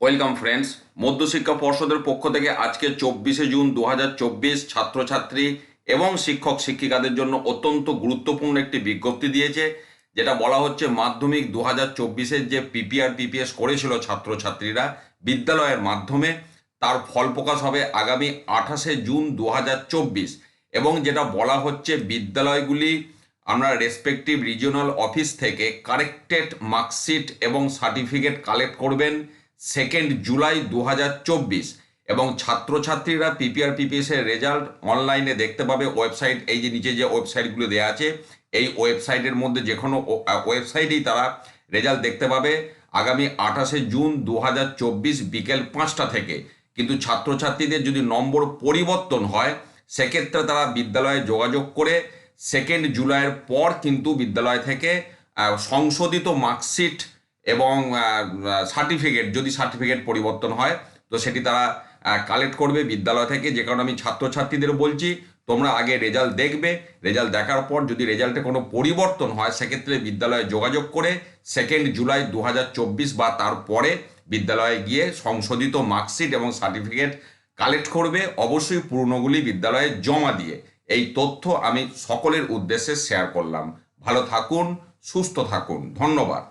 Welcome friends মধ্যশিক্ষা পর্ষদের পক্ষ থেকে আজকে চব্বিশে জুন দু হাজার চব্বিশ ছাত্রছাত্রী এবং শিক্ষক শিক্ষিকাদের জন্য অত্যন্ত গুরুত্বপূর্ণ একটি বিজ্ঞপ্তি দিয়েছে, যেটা বলা হচ্ছে মাধ্যমিক দু হাজার যে পিপিআর পিপিএস করেছিল ছাত্রছাত্রীরা বিদ্যালয়ের মাধ্যমে, তার ফল প্রকাশ হবে আগামী আঠাশে জুন দু হাজার চব্বিশ এবং যেটা বলা হচ্ছে বিদ্যালয়গুলি আমরা রেসপেক্টিভ রিজিওনাল অফিস থেকে কারেক্টেড মার্কশিট এবং সার্টিফিকেট কালেক্ট করবেন। সেকেন্ড জুলাই দু হাজার চব্বিশ। এবং ছাত্রছাত্রীরা পিপিআর পিপিএস এর রেজাল্ট অনলাইনে দেখতে পাবে। ওয়েবসাইট এই যে নিচে যে ওয়েবসাইটগুলো দেওয়া আছে, এই ওয়েবসাইটের মধ্যে যে কোনো ওয়েবসাইটেই তারা রেজাল্ট দেখতে পাবে আগামী আঠাশে জুন দু হাজার চব্বিশ বিকেল পাঁচটা থেকে। কিন্তু ছাত্রছাত্রীদের যদি নম্বর পরিবর্তন হয়, সেক্ষেত্রে তারা বিদ্যালয়ে যোগাযোগ করে সেকেন্ড জুলাইয়ের পর কিন্তু বিদ্যালয় থেকে সংশোধিত মার্কশিট এবং সার্টিফিকেট যদি সার্টিফিকেট পরিবর্তন হয়, তো সেটি তারা কালেক্ট করবে বিদ্যালয় থেকে। যে কারণে আমি ছাত্রছাত্রীদের বলছি, তোমরা আগে রেজাল্ট দেখবে। রেজাল্ট দেখার পর যদি রেজাল্টে কোনো পরিবর্তন হয়, সেক্ষেত্রে বিদ্যালয়ে যোগাযোগ করে সেকেন্ড জুলাই দু হাজার চব্বিশ বা তারপরে বিদ্যালয়ে গিয়ে সংশোধিত মার্কশিট এবং সার্টিফিকেট কালেক্ট করবে। অবশ্যই পুরনোগুলি বিদ্যালয়ে জমা দিয়ে। এই তথ্য আমি সকলের উদ্দেশ্যে শেয়ার করলাম। ভালো থাকুন, সুস্থ থাকুন। ধন্যবাদ।